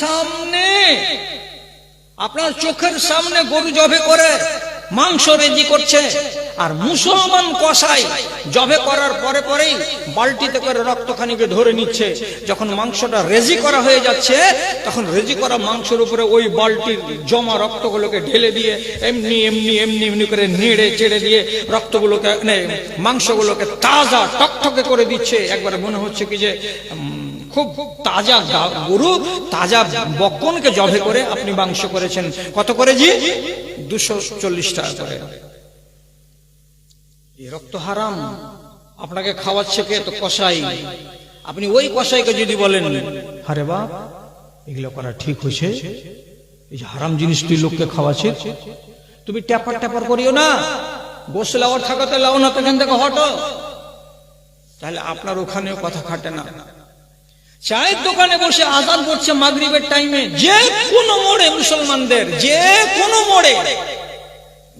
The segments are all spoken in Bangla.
সামনে। আপনার চোখের সামনে গরু জবে করে, মাংস রেজি করছে, আর মুসলমান কষাই জবে করার পরে পরেই বালতিতে করে রক্তখানিকে ধরে নিচ্ছে। যখন মাংসটা রেজি করা হয়ে যাচ্ছে, তখন রেজি করা মাংসের উপরে ওই বালতির জমা রক্তগুলোকে ঢেলে দিয়ে, এমনি এমনি এমনি এমনি করে নেড়ে চেড়ে দিয়ে রক্তগুলোকে মাংসগুলোকে তাজা টকটকে করে দিচ্ছে। একবারে মনে হচ্ছে কি যে খুব তাজা গরু, তাজা বকনকে জবে করে আপনি মাংস করেছেন। কত করে জি? দুশো চল্লিশ টাকা করে। রক্ত হারাম। আপনাকে খাওয়াচ্ছে কে? তো কষাই আপনি ওই কষাইকে যদি বলেন, আরে বাপ, এগুলো করা ঠিক হয়েছে। এই যে হারাম জিনিস তুই লোককে খাওয়াচ্ছে তুমি ট্যাপার ট্যাপার করিও না। গোস লাওয়ার থাকাতে লাও না, তো এখান থেকে হটো। তাহলে আপনার ওখানেও কথা খাটে না। চায়ের দোকানে বসে আজান করছে মাগরিবের টাইমে। যে কোনো মোড়ে মুসলমানদের, যে কোনো মোড়ে।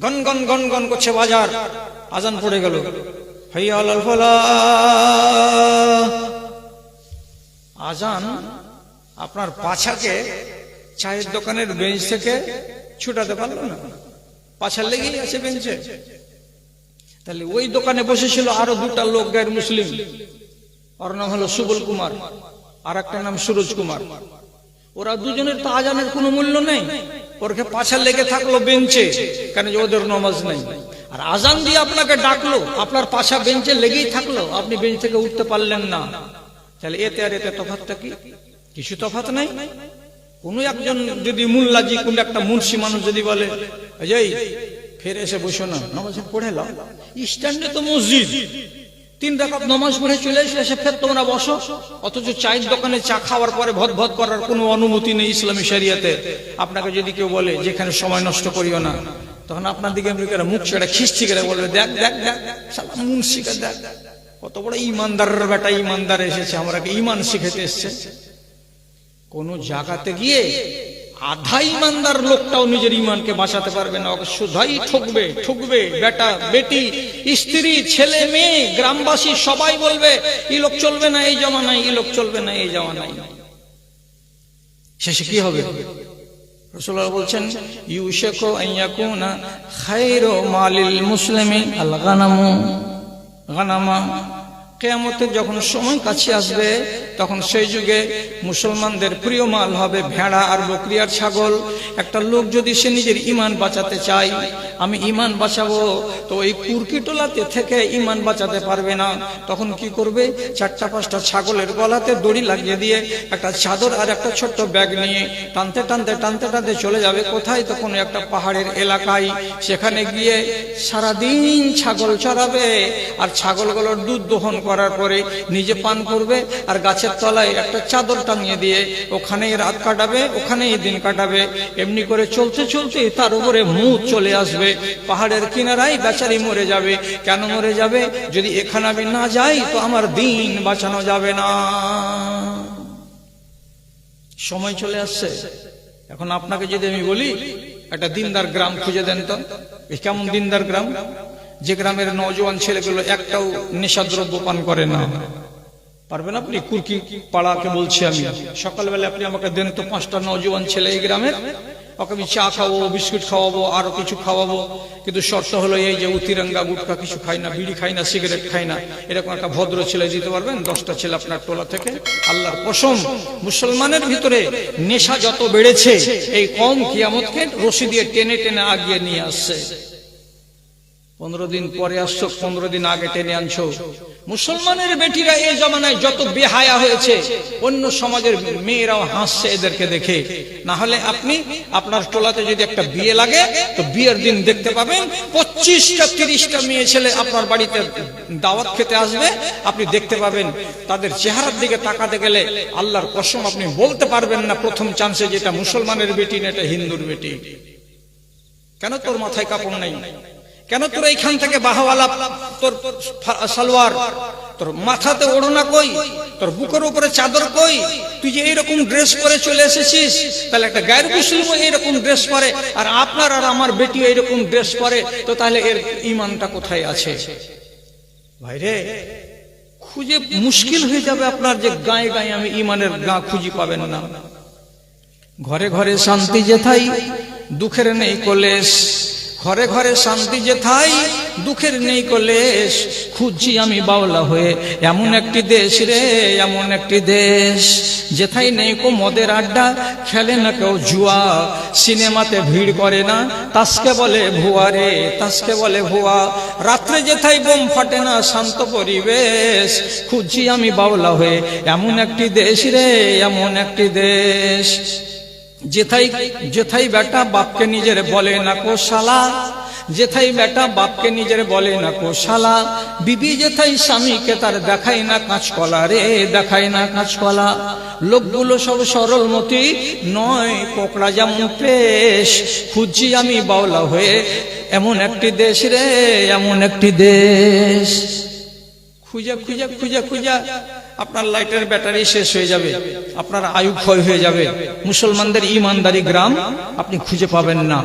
গন গন গন গন করছে বাজার। আজান পড়ে গেল। আজান আপনার পাছাকে, চায়ের দোকানের বেঞ্চ থেকে ছুটাতে পারল না। পাছা লেগেই আছে বেঞ্চে। তাহলে ওই দোকানে বসেছিল আরও দুটা লোক গায়ের মুসলিম। ওর নাম হলো সুবল কুমার। আর একটা নাম সুরজ কুমার। ওরা দুজনের তো আজানের কোনো মূল্য নেই। ওরকে পাছা লেগে থাকল বেঞ্চে, কেন ওদের নমাজ নেই। আর আজান দিয়ে আপনাকে ডাকলো, আপনার পাশা বেঞ্চে লেগেই থাকল, আপনি বেঞ্চ থেকে উঠতে পারলেন না। তাহলে এতে আর এতে তফাতটা কি? কিছু তফাত নাই? কোন একজন যদি মুল্লাজি, কোন একটা মুন্সি মানুষ যদি বলে ফের এসে বসো না, নামাজ পড়ে লাও। স্ট্যান্ডে তো মসজিদ। তিন রাকাত নামাজ পড়ে চলে এসে এসে ফের তোমরা বসো, অথচ চায়ের দোকানে চা খাওয়ার পরে ভদ ভদ করার কোনো অনুমতি নেই ইসলামী শরিয়াতে। আপনাকে যদি কেউ বলে, যেখানে সময় নষ্ট করিও না, তখন আপনার দিকে এমনি করে মুখ ছেড়ে খিস্তি করে বলবে, দেখ দেখ দেখ শালা মুন্সিকে দেখ, কত বড় ইমানদারের বেটা ইমানদার এসেছে আমরাকে ইমান শিখাতে এসছে? কোন জায়গাতে গিয়ে আধা ইমানদার লোকটাও নিজের ইমানকে বাঁচাতে পারবে না। শুধাই ঠকবে ঠকবে, বেটা, বেটি, স্ত্রী, ছেলে, মেয়ে, গ্রামবাসী, সবাই বলবে এই লোক চলবে না এই জমানায় এই লোক চলবে না এই জমানায়। শেষে কি হবে? রসুল্লাহ বলছেন, ইউশেকো আইয়াকুনা খায়রো মালিল মুসলিমি আল গানামা কেয়ামতের যখন সময় কাছে আসবে, তখন সেই যুগে মুসলমানদের প্রিয় মাল হবে ভেড়া আর বকরিয়ার ছাগল। একটা লোক যদি সে নিজের ইমান বাঁচাতে চায়, আমি ইমান বাঁচাবো, তো ওই কুরকিটোলাতে থেকে ইমান বাঁচাতে পারবে না। তখন কি করবে? চারটা পাঁচটা ছাগলের গলাতে দড়ি লাগিয়ে দিয়ে একটা চাদর আর একটা ছোট্ট ব্যাগ নিয়ে টানতে টানতে টানতে টানতে চলে যাবে কোথায়? তো কোনো একটা পাহাড়ের এলাকায়। সেখানে গিয়ে সারাদিন ছাগল চড়াবে, আর ছাগলগুলোর দুধ দহন করার পরে নিজে পান করবে আর গাছের তলায় একটা চাদর টাঙিয়ে দিয়ে ওখানেই রাত কাটাবে, ওখানেই দিন কাটাবে। এমনি করে চলতে চলতে তার উপরে মুখ চলে আসবে। পাহাড়ের কিনারাই বেচারি মরে যাবে। কেন মরে যাবে? যদি এখানে আমি না যাই তো আমার দিন বাঁচানো যাবে না। সময় চলে আসছে। এখন আপনাকে যদি আমি বলি, একটা দিনদার গ্রাম খুঁজে দেন তো। কেমন দিনদার গ্রাম? যে গ্রামের নজওয়ান ছেলেগুলো একটাও নেশাদ্রব্য পান করে না। পারবেন আপনি? কুরকি পাড়াকে বলছি আমি। সকালবেলা আপনি আমাকে দেন তো পাঁচটা নজওয়ান ছেলে এই গ্রামের। ওকে আমি চা খাওয়াবো, বিস্কুট খাওয়াবো, আরও কিছু খাওয়াবো। কিন্তু শর্ত হলো এই যে উতিরঙ্গা গুটকা কিছু খাই না, বিড়ি খাই না, সিগারেট খাই না। এরকম একটা ভদ্র ছেলে দিতে পারবেন? দশটা ছেলে আপনার টোলা থেকে। আল্লাহর কসম, মুসলমানের ভিতরে নেশা যত বেড়েছে, এই কম কিয়ামতকে রশি দিয়ে টেনে টেনে আগিয়ে নিয়ে আসছে। পনেরো দিন পরে আসছো, পনেরো দিন আগে টেনে আনছো। মুসলমানের বেটিরা এই জমানায় যত বেহায়া হয়েছে, অন্য সমাজের মেয়েরাও হাসছে এদেরকে দেখে। না হলে আপনি আপনার টোলাতে যদি একটা বিয়ে লাগে, তো বিয়ের দিন দেখতে পাবেন পঁচিশটা, তিরিশটা মেয়ে ছেলে আপনার বাড়িতে দাওয়াত খেতে আসবে, আপনি দেখতে পাবেন তাদের চেহারার দিকে তাকাতে গেলে আল্লাহর কসম আপনি বলতে পারবেন না প্রথম চান্সে যেটা মুসলমানের বেটি না এটা হিন্দুর বেটি। কেন তোর মাথায় কাপড় নাই? কেন তোর এইখান থেকে বাহাওয়ালা, তোর সালোয়ার, তোর মাথাতে ওড়না কই, তোর বুকের উপরে চাদর কই, তুই যে এইরকম ড্রেস পরে চলে এসেছিস, তাহলে একটা গায়ের মুসলিমও এইরকম ড্রেস পরে, আর আপনার আর আমার বেটি এইরকম ড্রেস পরে, তো তাহলে এর ইমানটা কোথায় আছে? ভাইরে, খুঁজে মুশকিল হয়ে যাবে আপনার যে গায়ে গায়ে আমি ইমানের গা খুঁজি পাবেন না। ঘরে ঘরে শান্তি যেথাই, দুঃখের নেই কলেশ। ঘরে ঘরে শান্তি যেথাই দুঃখের নেই কলেশ, খুঁজছি আমি বাউলা হয়ে। এমন একটি দেশ রে, এমন একটি দেশ যেথাই নেই কো মদের আড্ডা, খেলে না কেউ জুয়া। সিনেমাতে ভিড় করে না, তাসকে বলে ভুয়া রে, তাসকে বলে ভুয়া। রাত্রে যেথাই বোম ফাটে না, শান্ত পরিবেশ, খুঁজছি আমি বাউলা হয়ে। এমন একটি দেশ রে, এমন একটি দেশ। যেথাই যেথাই বেটা বাপকে নিজের বলে না কো শালা, যেথাই বেটা বাপকে নিজের বলে না কো শালা, বিবি যেথাই স্বামীকে তার দেখাই না কাঁচকলা রে দেখাই না কাঁচকলা লোকগুলো সব সরলমতি নয় কোকড়া যেমন পেশ, খুঁজছি আমি বাউলা হয়ে, এমন একটি দেশ রে, এমন একটি দেশ। খুঁজে খুঁজে খুঁজে খুঁজে আপনার লাইটের ব্যাটারি শেষ হয়ে যাবে, আপনার আয়ু ক্ষয় হয়ে যাবে। মুসলমানদের ইমানদারি গ্রাম আপনি খুঁজে পাবেন না।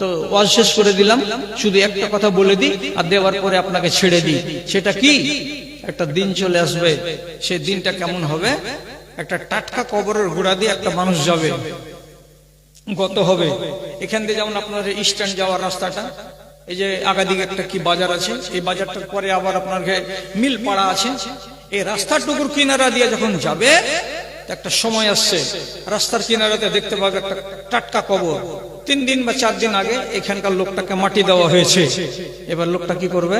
তো ওয়াজ শেষ করে দিলাম, শুধু একটা কথা বলে দিই আর দেওয়ার পরে আপনাকে ছেড়ে দিই। সেটা কি? একটা দিন চলে আসবে, সেই দিনটা কেমন হবে? একটা টাটকা কবরের ঘোড়া দিয়ে একটা মানুষ যাবে। গত হবে। এখান দিয়ে যেমন আপনার স্ট্যান্ড যাওয়ার রাস্তাটা, এই যে আগাদিকে একটা কি বাজার আছে, এই বাজারটার পরে আবার আপনার মিল পাড়া আছে। এই রাস্তার টুকুর কিনারা দিয়ে যখন যাবে একটা সময় আসছে। রাস্তার কিনারাতে দেখতে পাবে একটা টাটকা কবর। তিন দিন বা চার দিন আগে এখানকার লোকটাকে মাটি দেওয়া হয়েছে। এবার লোকটা কি করবে?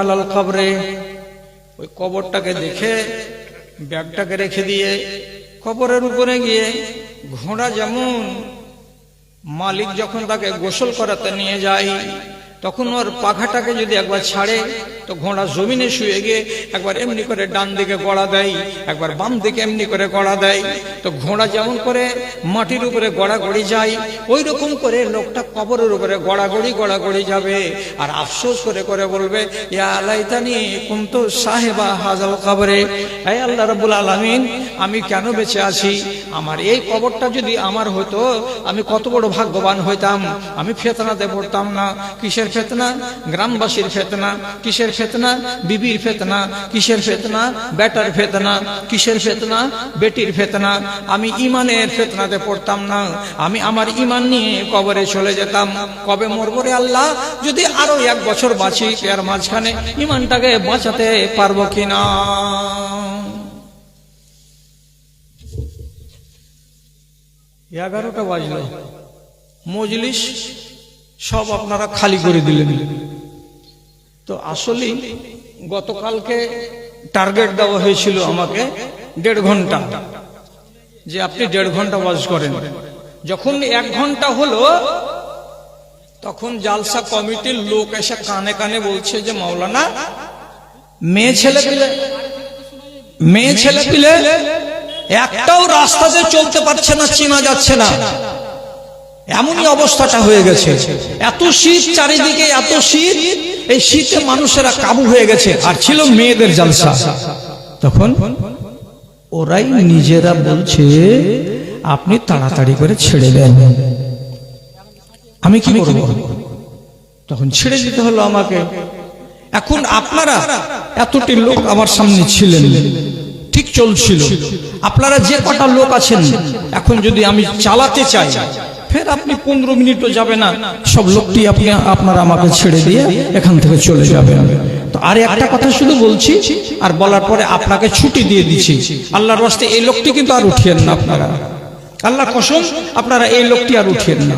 আলাল কবরে। ওই কবরটাকে দেখে ব্যাগটাকে রেখে দিয়ে কবরের উপরে গিয়ে ঘোড়া যেমন মালিক যখন তাকে গোসল করাতে নিয়ে যায়, তখন ওর পাখাটাকে যদি একবার ছাড়ে তো ঘোড়া জমিনে শুয়ে গিয়ে একবার এমনি করে ডান দিকে গড়া দেয়, একবার বাম দিকে এমনি করে গড়া দেয়। তো ঘোড়া যেমন করে মাটির উপরে গড়াগড়ি যায় ওই রকম করে লোকটা কবরের উপরে গড়াগড়ি গড়াগড়ি যাবে। আর আফসোস করে করে বলবে আলাইতানি কুন্ত সাহেবা হাজাল কবরে। এই আল্লাহ রাব্বুল আলামিন, আমি কেন বেঁচে আছি? আমার এই কবরটা যদি আমার হতো, আমি কত বড় ভাগ্যবান হইতাম। আমি ফেতনাতে পড়তাম না। কিসের ফেতনা? গ্রামবাসীর ফেতনা। কিসের ফেতনা, বিবির ফেতনা, কিসের ফেতনা? বেটার ফেতনা, কিসের ফেতনা? বেটির ফেতনা। আমি ইমানের ফেতনাতে পড়তাম না। আমি আমার ইমান নিয়ে কবরে চলে যেতাম। কবে মরবো রে আল্লাহ? যদি আরও এক বছর বাঁচি এর মাঝখানে ইমানটাকে বাঁচাতে পারব কিনা? এগারোটা বাজলো। মজলিস সব আপনারা খালি করে দিলেন। তো আসলে গতকালকে টার্গেট দেওয়া হয়েছিল আমাকে দেড় ঘণ্টা, যে আপনি দেড় ঘণ্টা ওয়াজ করেন। যখন এক ঘণ্টা হলো, তখন জালসা কমিটির লোক এসে কানে কানে বলছে যে, মাওলানা, মেয়ে ছেলে পিলে, মেয়ে ছেলে পিলে একটাও রাস্তাতে চলতে পারছে না, চেনা যাচ্ছে না। এমনই অবস্থাটা হয়ে গেছে। এত শীত চারিদিকে, এত শীত এই শীতে মানুষেরা কাবু হয়ে গেছে, আর ছিল মেয়েদের জালসা। তখন ওরাই নিজেরা বলছে, আপনি তাড়াতাড়ি করে ছেড়ে দেন। আমি কি করব? তখন ছেড়ে দিতে হলো আমাকে। এখন আপনারা এতটি লোক আমার সামনে ছিলেন, ঠিক চলছিল। আপনারা যে কটা লোক আছেন, এখন যদি আমি চালাতে চাই ফের আপনি পনেরো মিনিটও যাবে না। সব লোকটি আপনি, আপনারা আমাকে ছেড়ে দিয়ে এখান থেকে চলে যাবেন। তো আর একটা কথা শুধু বলছি, আর বলার পরে আপনাকে ছুটি দিয়ে দিচ্ছি। আল্লাহর রাস্তে এই লোকটি কিন্তু আর উঠিয়েন না আপনারা। আল্লাহ কসম, আপনারা এই লোকটি আর উঠিয়েন না।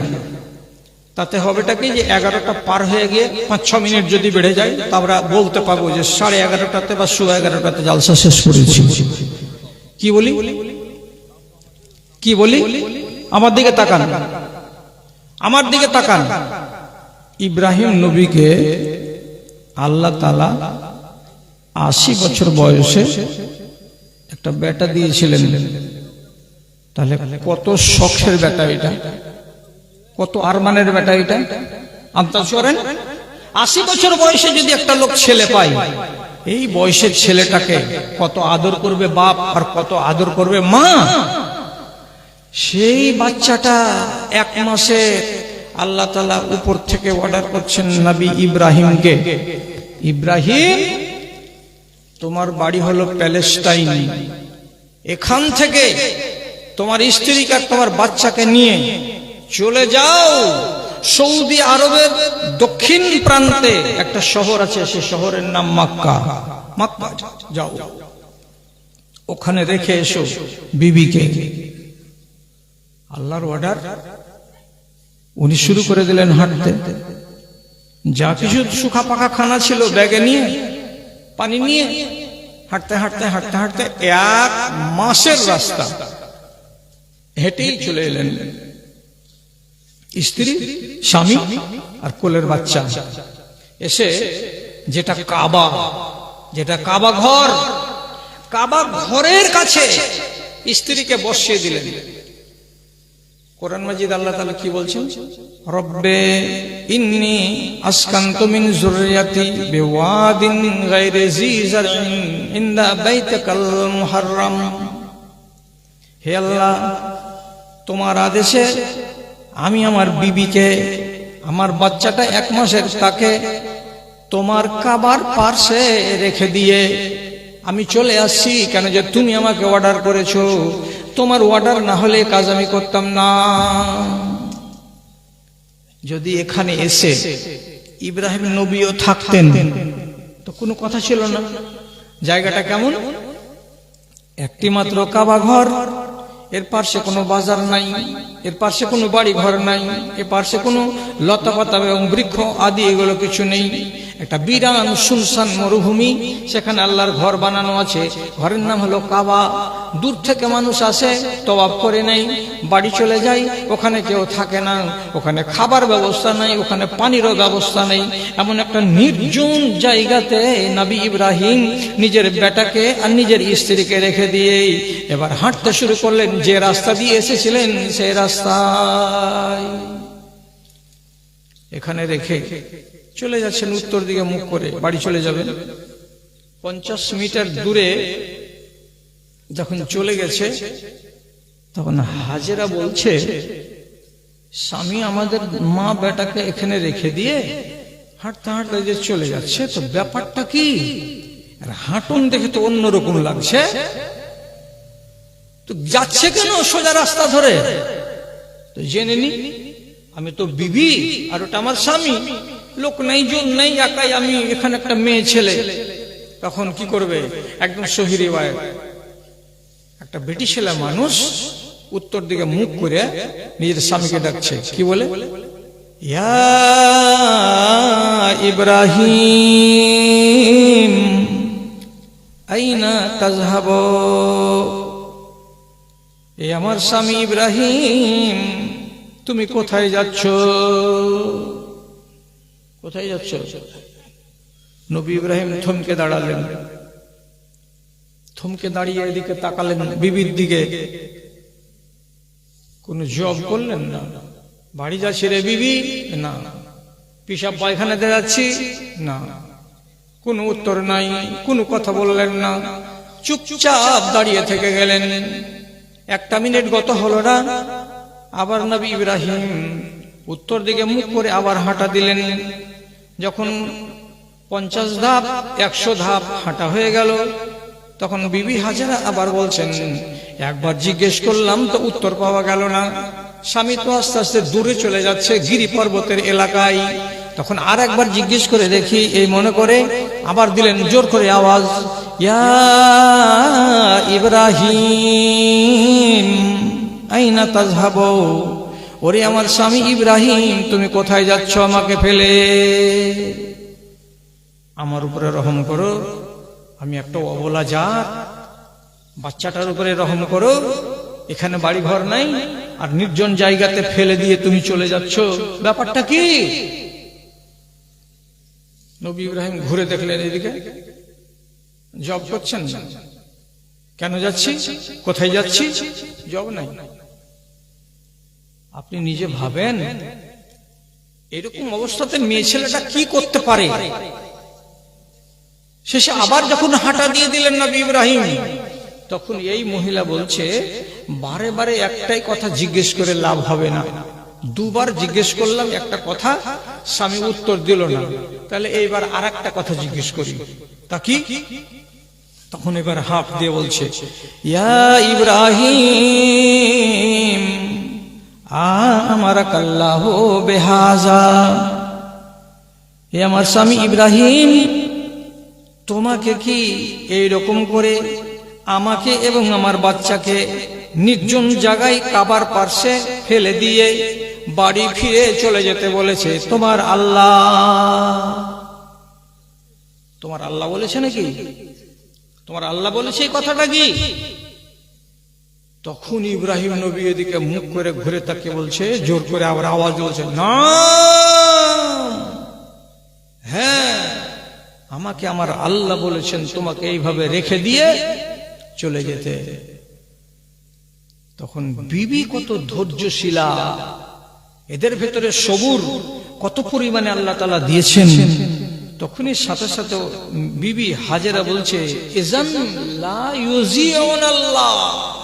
তাতে হবেটা কি যে এগারোটা পার হয়ে গিয়ে পাঁচ ছ মিনিট যদি বেড়ে যায়, তা আমরা বলতে পারব যে সাড়ে এগারোটাতে বা সোয়া এগারোটাতে জালসা শেষ করেছি। কি বলি? কি বলি? আমার দিকে তাকান। আমার দিকে তাকান। ইব্রাহিম নবীকে আল্লাহ তালা আশি বছর বয়সে একটা বেটা দিয়েছিলেন। তাহলে কত শখের বেটা এটা? কত আরমানের বেটা এটা? আন্দাজ করেন আশি বছর বয়সে যদি একটা লোক ছেলে পায়, এই বয়সের ছেলেটাকে কত আদর করবে বাপ আর কত আদর করবে মা? সেই বাচ্চাটা এক মাসে আল্লাহ তালা উপর থেকে অর্ডার করছেন নবী ইব্রাহিমকে। ইব্রাহিম, তোমার বাড়ি হলো প্যালেস্টাইন এখান থেকে তোমার স্ত্রীকে তোমার বাচ্চাকে নিয়ে চলে যাও। সৌদি আরবের দক্ষিণ প্রান্তে একটা শহর আছে, সে শহরের নাম মাক্কা। মাক্কা, যাও। ওখানে রেখে এসো বিবিকে। আল্লাহর অর্ডার উনি শুরু করে দিলেন হাঁটতে। যা কিছু সুখা পাখা খানা ছিল ব্যাগে নিয়ে, পানি নিয়ে, হাঁটতে হাঁটতে হাঁটতে হাঁটতে এক মাসের রাস্তা হেঁটেই চলে এলেন। স্ত্রী, স্বামী আর কোলের বাচ্চা। এসে যেটা কাবা যেটা কাবা ঘর, কাবা ঘরের কাছে স্ত্রীকে বসিয়ে দিলেন। কোরআন মাজিদ আল্লাহ তাআলা কি বলছেন? রব্বে ইন্নি আসকানতু মিন যুররিয়াতি বিওয়াদিন গায়রি জি জারইন ইনদা বাইতাকাল মুহাররাম। হে আল্লাহ, তোমার আদেশে আমি আমার বিবিকে, আমার বাচ্চাটা এক মাসের তাকে তোমার কাবার পার্শ্বে রেখে দিয়ে আমি চলে আসছি। কেন যে তুমি আমাকে অর্ডার করেছ? তোমার অর্ডার না হলে কাজ আমি করতাম না। যদি এখানে এসে ইব্রাহিম নবীও থাকতেন, তো কোনো কথা ছিল না। জায়গাটা কেমন? একটি মাত্র কাবা ঘর, এর পাশে কোনো বাজার নাই, এর পাশে কোনো বাড়ি ঘর নাই এর পাশে কোনো লতা পাতা এবং বৃক্ষ আদি এগুলো কিছু নেই। একটা বিরান শুনশান মরুভূমি, সেখানে আল্লাহর ঘর বানানো আছে। ঘরের নাম হলো কাবা। দূর থেকে মানুষ আসে তবাব করে নেই বাড়ি চলে যায়, ওখানে কেউ থাকে না, ওখানে খাবার ব্যবস্থা নেই, ওখানে পানিরও ব্যবস্থা নেই। এমন একটা নির্জন জায়গাতে নবী ইব্রাহিম নিজের বেটাকে আর নিজের স্ত্রীকে রেখে দিয়ে এবার হাঁটতে শুরু করলেন। যে রাস্তা দিয়ে এসেছিলেন, সেই রাস্তায়। এখানে রেখে চলে যাচ্ছেন উত্তর দিকে মুখ করে, বাড়ি চলে যাবেন। পঞ্চাশ মিটার দূরে যখন চলে গেছে, তখন হাজেরা বলছে, স্বামী, আমাদের মা বেটাকে এখানে রেখে দিয়ে হাঁটতে হাঁটতে যে চলে যাচ্ছে, তো ব্যাপারটা কি? হাঁটুন দেখে তো অন্যরকম লাগছে। তো যাচ্ছে কেন সোজা রাস্তা ধরে? তো জেনে নি, আমি তো বিবি, আর ওটা আমার স্বামী। লোক নেই, জন নেই, একাই আমি এখানে একটা মেয়ে ছেলে। তখন কি করবে? একদম সহিরি একটা বেটি ছেলে মানুষ উত্তর দিকে মুখ করে নিজের স্বামীকে ডাকছে। কি বলে? ইব্রাহিম, আইনা আমার স্বামী ইব্রাহিম, তুমি কোথায় যাচ্ছ? কোথায় যাচ্ছ? নবী ইব্রাহিম থমকে দাঁড়ালেন। থমকে দাঁড়িয়ে এদিকে তাকালেন বিবির দিকে। কোন জব করলেন না। বাড়ি যাচ্ছি রে বিবি? না। পিসাব পায়খানাতে যাচ্ছি? না। কোনো উত্তর নাই, কোনো কথা বললেন না। চুপচাপ দাঁড়িয়ে থেকে গেলেন। একটা মিনিট গত হলো না। আবার নবী ইব্রাহিম উত্তর দিকে মুখ করে আবার হাঁটা দিলেন। যখন পঞ্চাশ ধাপ, একশো ধাপ হাঁটা হয়ে গেল, তখন বিবি হাজারা আবার বলছেন, একবার জিজ্ঞেস করলাম তো উত্তর পাওয়া গেল না। স্বামী তো আস্তে আস্তে দূরে চলে যাচ্ছে গিরি পর্বতের এলাকায়। তখন আর একবার জিজ্ঞেস করে দেখি, এই মনে করে আবার দিলেন জোর করে আওয়াজ, ইয়া ইব্রাহিম, আইনা তাজহাব? ওরে আমার স্বামী ইব্রাহিম, তুমি কোথায় যাচ্ছ আমাকে ফেলে? আমার উপরে রহম করো, আমি একটা অবলা জাত। বাচ্চাটার উপরে রহম করো, এখানে বাড়ি ঘর নাই, আর নির্জন জায়গাতে ফেলে দিয়ে তুমি চলে যাচ্ছ। ব্যাপারটা কি? নবী ইব্রাহিম ঘুরে দেখলেন এদিকে। জব করছেন কেন যাচ্ছি? কোথায় যাচ্ছি? জব নাই। আপনি নিজে ভাবেন এরকম অবস্থাতে মেয়ে ছেলেটা কি করতে পারে? শেষে আবার যখন হাঁটা দিয়ে দিলেন নবী ইব্রাহিম তখন এই মহিলা বলছে বারে বারে একটাই কথা জিজ্ঞেস করে লাভ হবে না। দুবার জিজ্ঞেস করলাম একটা কথা? স্বামী উত্তর দিল না। তাহলে এইবার আর একটা কথা জিজ্ঞেস করি। তা কি? তখন এবার হাফ দিয়ে বলছে ইয়া ইব্রাহিম আমার কাল্লাহ বেহাজা। এ আমার স্বামী ইব্রাহিম, তোমাকে কি এই রকম করে আমাকে এবং আমার বাচ্চাকে নির্জন জায়গায় কাবার পার্শ্বে ফেলে দিয়ে বাড়ি ফিরে চলে যেতে বলেছে তোমার আল্লাহ? তোমার আল্লাহ বলেছে নাকি? তোমার আল্লাহ বলেছে এই কথাটা কি? তখন ইব্রাহিম নবী এদিকে মুখ করে ঘুরে তাকে বলছে, জোর করে আবার আওয়াজ বলছে না! হ্যাঁ আমাকে আমার আল্লাহ বলেছেন তোমাকে এইভাবে রেখে দিয়ে চলে যেতে। তখন বিবি কত ধৈর্যশীলা, এদের ভেতরে সবুর কত পরিমাণে আল্লাহ তালা দিয়েছেন। তখনই সাথে সাথে বিবি হাজেরা বলছে "ইজান লা ইউজিউন আল্লাহ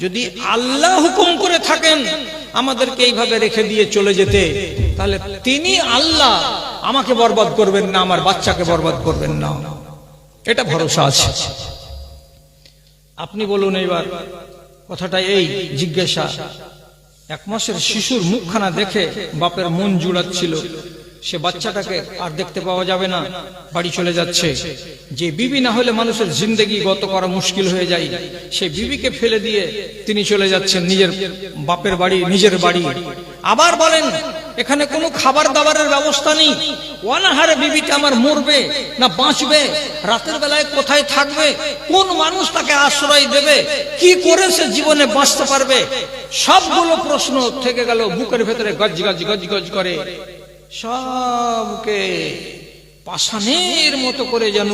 যদি আল্লাহ হুকুম করে থাকেন, আমাদেরকে এইভাবে রেখে দিয়ে চলে যেতে, তাহলে তিনি আল্লাহ আমাকে বরবাদ করবেন না, আমার বাচ্চাকে বরবাদ করবেন না। এটা ভরসা আছে। আপনি বলুন এইবার, কথাটা এই জিজ্ঞাসা, এক মাসের শিশুর মুখখানা দেখে বাপের মন জুড়াচ্ছিল। সে বাচ্চাটাকে আর দেখতে পাওয়া যাবে না, বাড়ি চলে যাচ্ছে। যে বিবি না হলে মানুষের জিন্দগি গত করা মুশকিল হয়ে যায়। সে বিবিকে ফেলে দিয়ে তিনি চলে যাচ্ছেন নিজের বাপের বাড়ি, নিজের বাড়ি। আবার বলেন, এখানে কোনো খাবার দাবারের ব্যবস্থা নেই। অনাহারে বিবিটা আমার মরবে না বাঁচবে? রাতের বেলায় কোথায় থাকবে? কোন মানুষ তাকে আশ্রয় দেবে? কি করে সে জীবনে বাঁচতে পারবে? সবগুলো প্রশ্ন থেকে গেল, বুকের ভেতরে গজ গজ গজ গজ করে। সবকে পাষাণের মতো করে যেন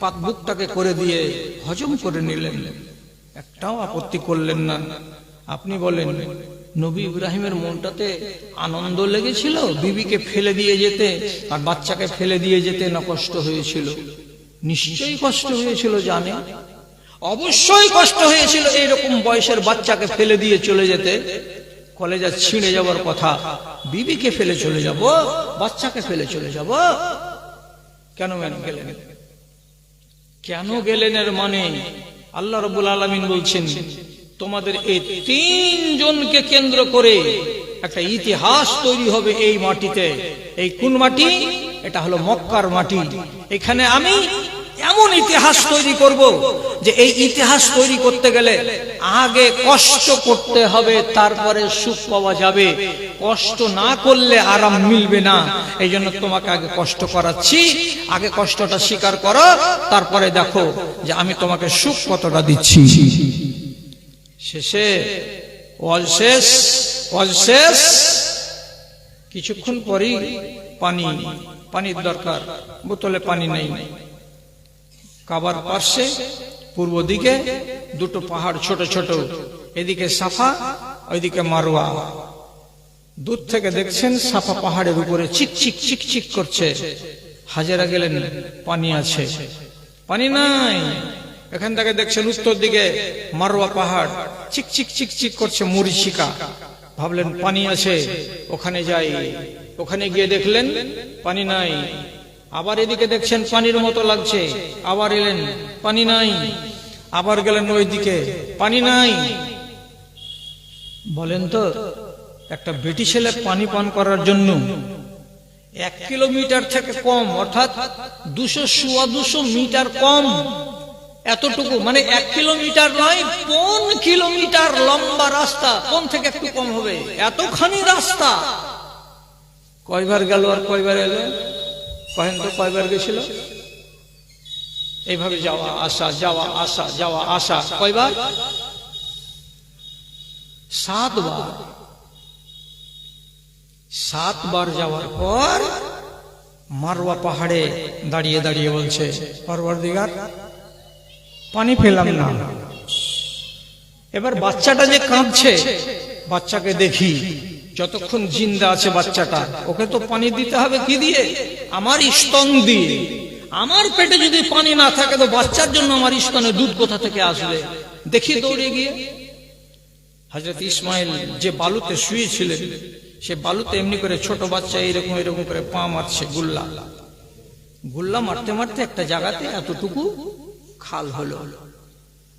পাত বুকটাকে করে দিয়ে হজম করে নিলেন। একটাও আপত্তি করলেন না। আপনি বলেন, নবী ইব্রাহিমের মনটাতে আনন্দ লেগেছিল? বিবিকে ফেলে দিয়ে যেতে আর বাচ্চাকে ফেলে দিয়ে যেতে না কষ্ট হয়েছিল? নিশ্চয়ই কষ্ট হয়েছিল জানে অবশ্যই কষ্ট হয়েছিল, এইরকম বয়সের বাচ্চাকে ফেলে দিয়ে চলে যেতে। কলেজা ছিঁড়ে যাবার কথা। বিবিকে ফেলে চলে যাব, বাচ্চাকে ফেলে চলে যাব। কেন কেন গেলেন? কেন গেলেন এর মানে? আল্লাহ রবুল আলমিন বলছেন, তোমাদের এই তিনজনকে কেন্দ্র করে একটা ইতিহাস তৈরি হবে এই মাটিতে। এই কোন মাটি? এটা হলো মক্কার মাটি। এখানে আমি এমন ইতিহাস তৈরি করব যে এই ইতিহাস তৈরি করতে গেলে আগে কষ্ট করতে হবে, তারপরে সুখ পাওয়া যাবে। কষ্ট না করলে আরাম মিলবে না। এই জন্য তোমাকে আগে কষ্ট করাচ্ছি। আগে কষ্টটা স্বীকার করো। তারপরে দেখো যে আমি তোমাকে সুখ কতটা দিচ্ছি। শেষে, ওয়াজ শেষ ওয়াজ শেষ। কিছুক্ষণ পরেই পানি, পানির দরকার। বোতলে পানি নেই। কাবার পার্শ্বে পূর্ব দিকে দুটো পাহাড় ছোট ছোট, এদিকে সাফা, ওইদিকে মারোয়া দূর থেকে দেখছেন সাফা পাহাড়ের উপরে চিক চিক চিক চিক করছে। হাজারা গেলেন, পানি আছে। পানি নাই। এখান থেকে দেখছেন উত্তর দিকে মারোয়া পাহাড়, চিক চিক চিক চিক করছে মরিচিকা। ভাবলেন পানি আছে, ওখানে যাই। ওখানে গিয়ে দেখলেন পানি নাই। আবার এদিকে দেখছেন পানির মতো লাগছে। আবার এলেন, পানি নাই। আবার গেলেন ওইদিকে, পানি নাই। বলেন তো, একটা বেটি ছেলে পানি পান করার জন্য এক কিলোমিটার থেকে কম, অর্থাৎ দুশো সোয়া দুশো মিটার কম, এতটুকু মানে এক কিলোমিটার নয়, কোন কিলোমিটার লম্বা রাস্তা, কোন থেকে একটু কম হবে? এতখানি রাস্তা। কয়বার গেল আর কয়বার এলো? তো কয়বার গেছিল? এইভাবে যাওয়া, আসা যাওয়া আসা যাওয়া, আসা, কয়বার? সাতবার। সাতবার যাওয়ার পর মারওয়া পাহাড়ে দাঁড়িয়ে দাঁড়িয়ে বলছে পরবর দিগার পানি পেলাম না। এবার বাচ্চাটা যে কাঁদছে, বাচ্চাকে দেখি যতক্ষণ জিন্দা আছে বাচ্চাটা, ওকে তো পানি দিতে হবে কি দিয়ে? আমার স্তন দিয়ে। আমার পেটে যদি পানি না থাকে তো বাচ্চার জন্য আমার স্তনে দুধ কোথা থেকে আসবে? দেখি দৌড়ে গিয়ে। হজরত ইসমাইল যে বালুতে শুয়েছিলেন, সে বালুতে এমনি করে ছোট বাচ্চা, এরকম এরকম করে পা মারছে, গুল্লা। গুল্লা মারতে মারতে একটা জায়গাতে এতটুকু খাল হলো।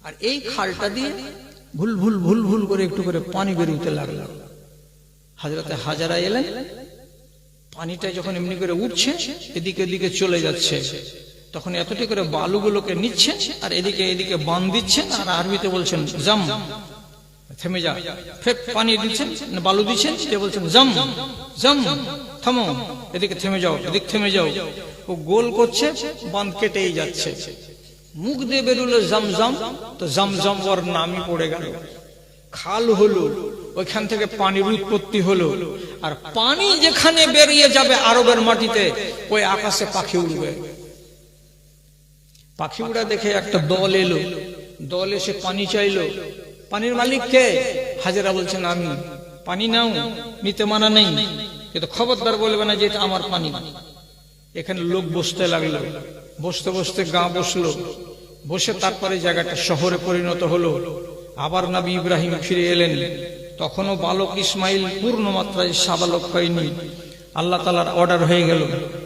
আর এই খালটা দিয়ে ভুল ভুল ভুল ভুল করে একটু করে পানি বেরোতে লাগল। হাজরাতে হাজারা এলেন, পানিটা যখন এমনি করে উঠছে, এদিকে এদিকে চলে যাচ্ছে। তখন এতটি করে বালুগুলোকে নিচ্ছে আর এদিকে এদিকে বান দিচ্ছেন আর আরবিতে বলছেন, জাম। থেমে যা। ফের পানি দিচ্ছেন, বালু দিচ্ছেন সে বলছেন, জাম জাম, থামো। এদিকে থেমে যাও, এদিক থেমে যাও। ও গোল করছে বাঁধ কেটেই যাচ্ছে। মুখ দিয়ে বেরোলো জমজম তো জমজম ওর নামই পড়ে গেল। খাল হলো। ওইখান থেকে পানির উৎপত্তি হলো। আর পানি যেখানে বেরিয়ে যাবে আরবের মাটিতে, ওই আকাশে পাখি উড়বে। পাখি উড়া দেখে একটা দল এলো। দল এসে পানি চাইলো। পানির মালিক কে? হাজারা বলছেন, আমি। পানি নাও, নিতে মানা নেই। কিন্তু খবরদার বলবে না যে এটা আমার পানি। এখানে লোক বসতে লাগল। বসতে বসতে গা বসল। বসে তারপরে জায়গাটা শহরে পরিণত হলো। আবার নবী ইব্রাহিম ফিরে এলেন। তখনও বালক ইসমাইল পূর্ণ মাত্রায় সাবালক হয়নি। আল্লাহ তালার অর্ডার হয়ে গেল।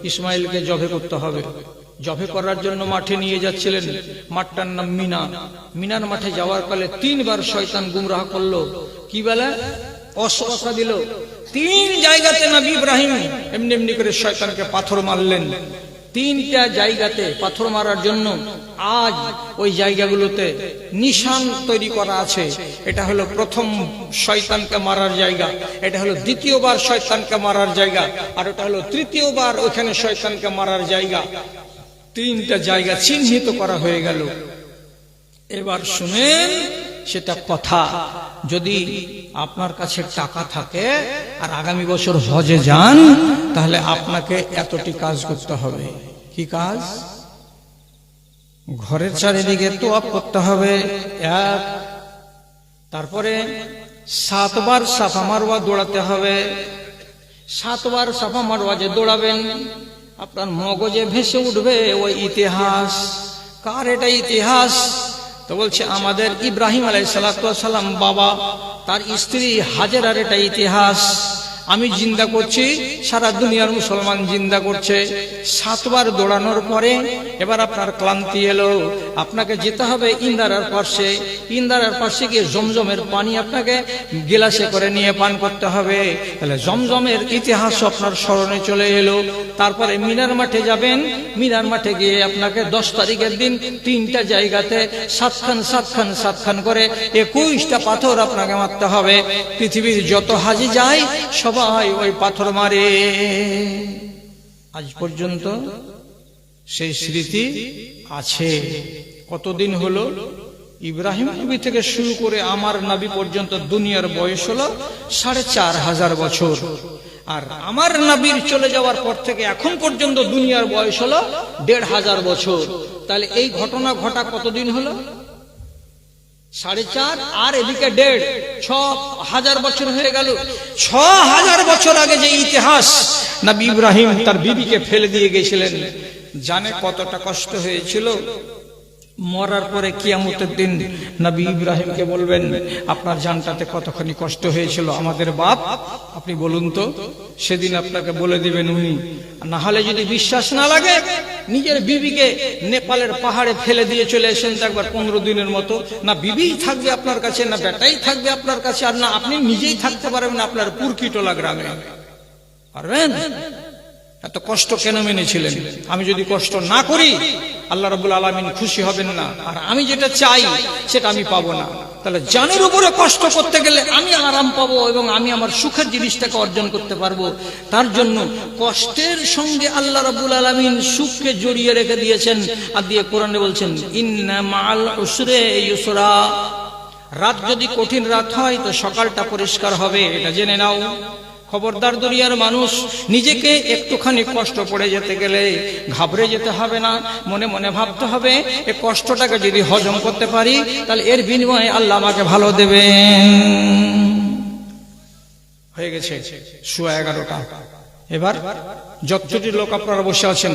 ইসমাইলকে জবে করতে হবে। জবে করার জন্য মাঠে নিয়ে যাচ্ছিলেন মাঠটার নাম মিনা। মিনার মাঠে যাওয়ার কালে তিনবার শয়তান গুমরাহ করল। কি বলে? অশ্বাসা দিল। তিন জায়গাতে নবী ইব্রাহিম এমনি এমনি করে শয়তানকে পাথর মারলেন। তিনটা জায়গাতে পাথর মারার জন্য আজ ওই জায়গাগুলোতে নিশান তৈরি করা আছে। এটা হলো প্রথম শয়তানকে মারার জায়গা। এটা হলো দ্বিতীয়বার শয়তানকে মারার জায়গা। আর ওটা হলো তৃতীয়বার ওইখানে শয়তানকে মারার জায়গা। তিনটা জায়গা চিহ্নিত করা হয়ে গেল। এবার শুনেন সেটা কথা। যদি আপনার কাছে টাকা থাকে আর আগামী বছর হজে যান, তাহলে আপনাকে এতটি কাজ করতে হবে। কি কাজ? ঘরের চারিদিকে তোয়াপ করতে হবে। এক, তারপরে সাতবার সাফা মারোয়া দৌড়াতে হবে। সাতবার সাফা মারোয়া যে দৌড়াবেন, আপনার মগজে ভেসে উঠবে ওই ইতিহাস। কার এটা ইতিহাস? তো বলছে আমাদের ইব্রাহিম আলাই সালাম বাবা তার স্ত্রী হাজেরার এটা ইতিহাস। আমি জিন্দা করছি, সারা দুনিয়ার মুসলমান জিন্দা করছে। সাতবার দৌড়ানোর পরে এবার আপনার ক্লান্তি এলো। আপনাকে যেতে হবে ইন্দারার পার্শ্বে ইন্দারার পার্শ্বে গিয়ে জমজমের পানি আপনাকে গিলাসে করে নিয়ে পান করতে হবে। তাহলে জমজমের ইতিহাস আপনার স্মরণে চলে এলো। তারপরে মিনার মাঠে যাবেন। মিনার মাঠে গিয়ে আপনাকে দশ তারিখের দিন তিনটা জায়গাতে সাতখান সাতখান সাতখান করে একুশটা পাথর আপনাকে মারতে হবে। পৃথিবীর যত হাজি যায় সবাই ওই পাথর মারে। আজ পর্যন্ত সেই স্মৃতি আছে। কতদিন হলো? ইব্রাহিম নবী থেকে শুরু করে আমার নবী পর্যন্ত দুনিয়ার বয়স হলো সাড়ে চার হাজার বছর। আর আমার নবীর চলে যাওয়ার পর থেকে এখন পর্যন্ত দুনিয়ার বয়স হলো দেড় হাজার বছর। তাহলে এই ঘটনা ঘটা কতদিন হলো? সাড়ে চার আর এদিকে দেড়। ছ হাজার বছর হয়ে গেল। ছ হাজার বছর আগে যে ইতিহাস নবী ইব্রাহিম তার বিবিকে ফেলে দিয়ে গেছিলেন, জানে কতটা কষ্ট হয়েছিল? মরার পরে কিয়ামতের দিন নবী ইব্রাহিমকে বলবেন, আপনার জানটাতে কতখানি কষ্ট হয়েছিল আমাদের বাপ? আপনি বলুন তো, সেদিন আপনাকে বলে দিবেন উনি, না হলে যদি বিশ্বাস না লাগে, নিজের বিবিকে নেপালের পাহাড়ে ফেলে দিয়ে চলে এসেন একবার পনেরো দিনের মতো। না বিবিই থাকবে আপনার কাছে, না বেটাই থাকবে আপনার কাছে, আর না আপনি নিজেই থাকতে পারবেন আপনার পুরকিটোলা গ্রামে। পারবেন? এত কষ্ট কেন মেনেছিলেন? আমি যদি কষ্ট না করি, আল্লাহ রবুল আলমিন খুশি হবেন না। আর আমি যেটা চাই, সেটা আমি পাবো না। তাহলে জানের উপরে কষ্ট করতে গেলে আমি আরাম পাবো এবং আমি আমার সুখের জিনিসটাকে অর্জন করতে পারব। তার জন্য কষ্টের সঙ্গে আল্লাহ রবুল আলমিন সুখকে জড়িয়ে রেখে দিয়েছেন। আর দিয়ে কোরআনে বলছেন রাত যদি কঠিন রাত হয়, তো সকালটা পরিষ্কার হবে, এটা জেনে নাও। খবরদার দুনিয়ার মানুষ, নিজেকে একটুখানি কষ্ট পড়ে যেতে গেলে ঘাবড়ে যেতে হবে না, মনে মনে ভাবতে হবে, এ কষ্টটাকে যদি হজম করতে পারি, তাহলে এর বিনিময়ে আল্লাহ আমাকে ভালো দেবেন। হয়ে গেছে সোয়া এগারোটা। এবার যতটি লোক আপনারা বসে আছেন,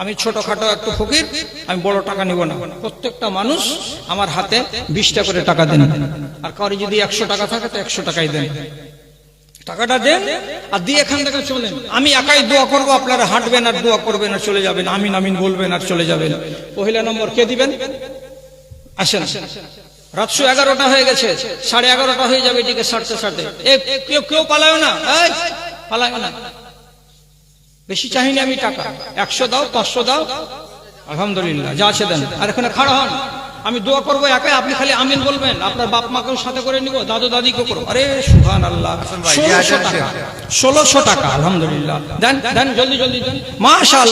আমি ছোটখাটো একটু ফকির, আমি বড় টাকা নিব না। প্রত্যেকটা মানুষ আমার হাতে বিশটা করে টাকা দেন। আর কারও যদি একশো টাকা থাকে, তো একশো টাকাই দেন। টাকাটা দেন আর দিয়ে এখান থেকে চলেন। আমি একাই দোয়া করব, আপনারা হাঁটবেন আর দোয়া করবেন আর চলে যাবেন। আমিন আমিন বলবেন আর চলে যাবেন। পহিলা নম্বর কে দিবেন? আসেন। রাতশো এগারোটা হয়ে গেছে, সাড়ে এগারোটা হয়ে যাবে এদিকে সারতে এ, কেউ কেউ পালায় না? পালায় না। বেশি চাহিনি আমি টাকা। একশো দাও, পাঁচশো দাও। আলহামদুলিল্লাহ, যা আছে দেন। আর এখানে খাড়া হন। আমি দোয়া করব একাই আপনি খালি আমিন বলবেন। আপনার বাপ মাকেও সাথে করে নিব দাদু দাদিকে করব। আরে সুহান আল্লাহ ষোলোশো টাকা ষোলোশো টাকা আলহামদুলিল্লাহ। দেন দেন জলদি জলদি দেন মাশাল